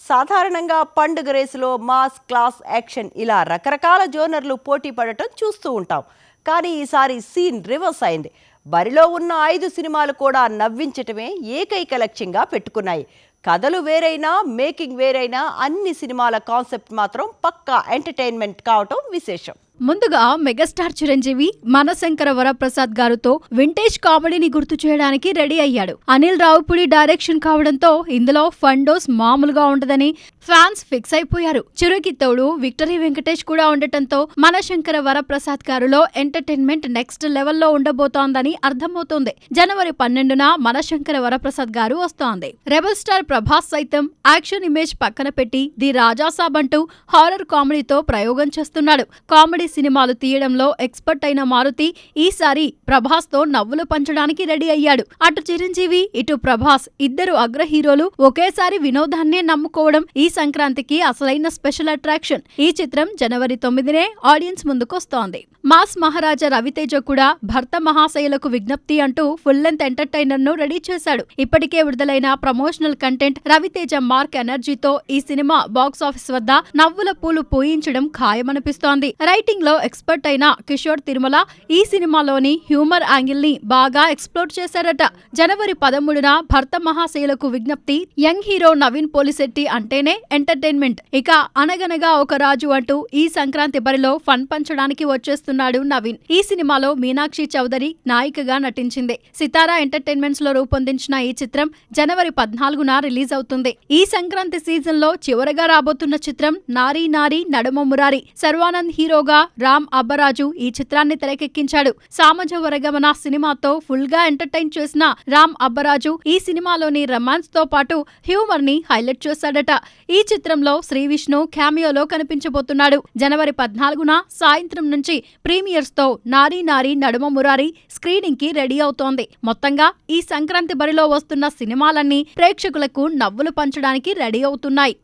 సాధారణంగా పండుగ రేసులో మాస్ క్లాస్ యాక్షన్ ఇలా రకరకాల జోనర్లు పోటీ పడటం చూస్తూ ఉంటాం. కానీ ఈసారి సీన్ రివర్స్ అయింది. బరిలో ఉన్న ఐదు సినిమాలు కూడా నవ్వించటమే ఏకైక లక్ష్యంగా పెట్టుకున్నాయి. కథలు వేరైనా మేకింగ్ వేరైనా అన్ని సినిమాల కాన్సెప్ట్ మాత్రం పక్కా ఎంటర్టైన్మెంట్ కావటం విశేషం. ముందుగా మెగాస్టార్ చిరంజీవి మనశంకర వరప్రసాద్ గారితో వింటేజ్ కామెడీని గుర్తు చేయడానికి రెడీ అయ్యాడు. అనిల్ రావుపుడి డైరెక్షన్ కావడంతో ఇందులో ఫండోస్ మామూలుగా ఉండదని ఫ్యాన్స్ ఫిక్స్ అయిపోయారు. చిరుకి తోడు విక్టరీ వెంకటేష్ కూడా ఉండటంతో మనశంకర వరప్రసాద్ గారిలో ఎంటర్టైన్మెంట్ నెక్స్ట్ లెవెల్లో ఉండబోతోందని అర్థమవుతోంది. జనవరి పన్నెండున మనశంకర వరప్రసాద్ గారు వస్తోంది. రెబల్ స్టార్ ప్రభాస్ సైతం యాక్షన్ ఇమేజ్ పక్కన పెట్టి ది రాజాసాబ్ అంటూ హారర్ కామెడీతో ప్రయోగం చేస్తున్నాడు. కామెడీ సినిమాలు తీయడంలో ఎక్స్పర్ట్ అయిన మారుతి ఈసారి ప్రభాస్తో నవ్వులు పంచడానికి రెడీ అయ్యాడు. అటు చిరంజీవి ఇటు ప్రభాస్ ఇద్దరు అగ్ర హీరోలు ఒకేసారి వినోదాన్నే నమ్ముకోవడం ఈ సంక్రాంతికి అసలైన స్పెషల్ అట్రాక్షన్. ఈ చిత్రం జనవరి తొమ్మిదినే ఆడియన్స్ ముందుకొస్తోంది. మాస్ మహారాజా రవితేజ కూడా భర్త మహాశయులకు విజ్ఞప్తి అంటూ ఫుల్ లెంత్ ఎంటర్టైనర్ను రెడీ చేశాడు. ఇప్పటికే విడుదలైన ప్రమోషనల్ కంటెంట్ రవితేజ మార్క్ ఎనర్జీతో ఈ సినిమా బాక్స్ ఆఫీస్ వద్ద నవ్వుల పూలు పూయించడం ఖాయమనిపిస్తోంది. రైటింగ్లో ఎక్స్పర్ట్ అయిన కిషోర్ తిరుమల ఈ సినిమాలోని హ్యూమర్ యాంగిల్ని బాగా ఎక్స్ప్లోర్ చేశారట. జనవరి పదమూడున భర్త మహాశయులకు విజ్ఞప్తి యంగ్ హీరో నవీన్ పోలిశెట్టి అంటేనే ఎంటర్టైన్మెంట్. ఇక అనగనగా ఒక రాజు అంటూ ఈ సంక్రాంతి బరిలో ఫన్ పంచడానికి వచ్చేస్తున్నాడు నవీన్. ఈ సినిమాలో మీనాక్షి చౌదరి నాయికగా నటించింది. సితారా ఎంటర్టైన్మెంట్స్లో రూపొందించిన ఈ చిత్రం జనవరి పద్నాలుగున రిలీజ్ అవుతుంది. ఈ సంక్రాంతి సీజన్లో చివరగా రాబోతున్న చిత్రం నారీ నారీ నడుమ మురారి. సర్వానంద్ హీరోగా రామ్ అబ్బరాజు ఈ చిత్రాన్ని తెరకెక్కించాడు. సామజ వరగమన సినిమాతో ఫుల్గా ఎంటర్టైన్ చేసిన రామ్ అబ్బరాజు ఈ సినిమాలోని రొమాన్స్తో పాటు హ్యూమర్ని హైలైట్ చేశాడట. ఈ చిత్రంలో శ్రీ విష్ణు క్యామియోలో కనిపించబోతున్నాడు. జనవరి పద్నాలుగున సాయంత్రం నుంచి ప్రీమియర్స్తో నారీ నారీ నడుమ మురారి స్క్రీనింగ్కి రెడీ అవుతోంది. మొత్తంగా ఈ సంక్రాంతి బరిలో వస్తున్న సినిమాలన్నీ ప్రేక్షకులకు నవ్వులు పంచడానికి రెడీ అవుతున్నాయి.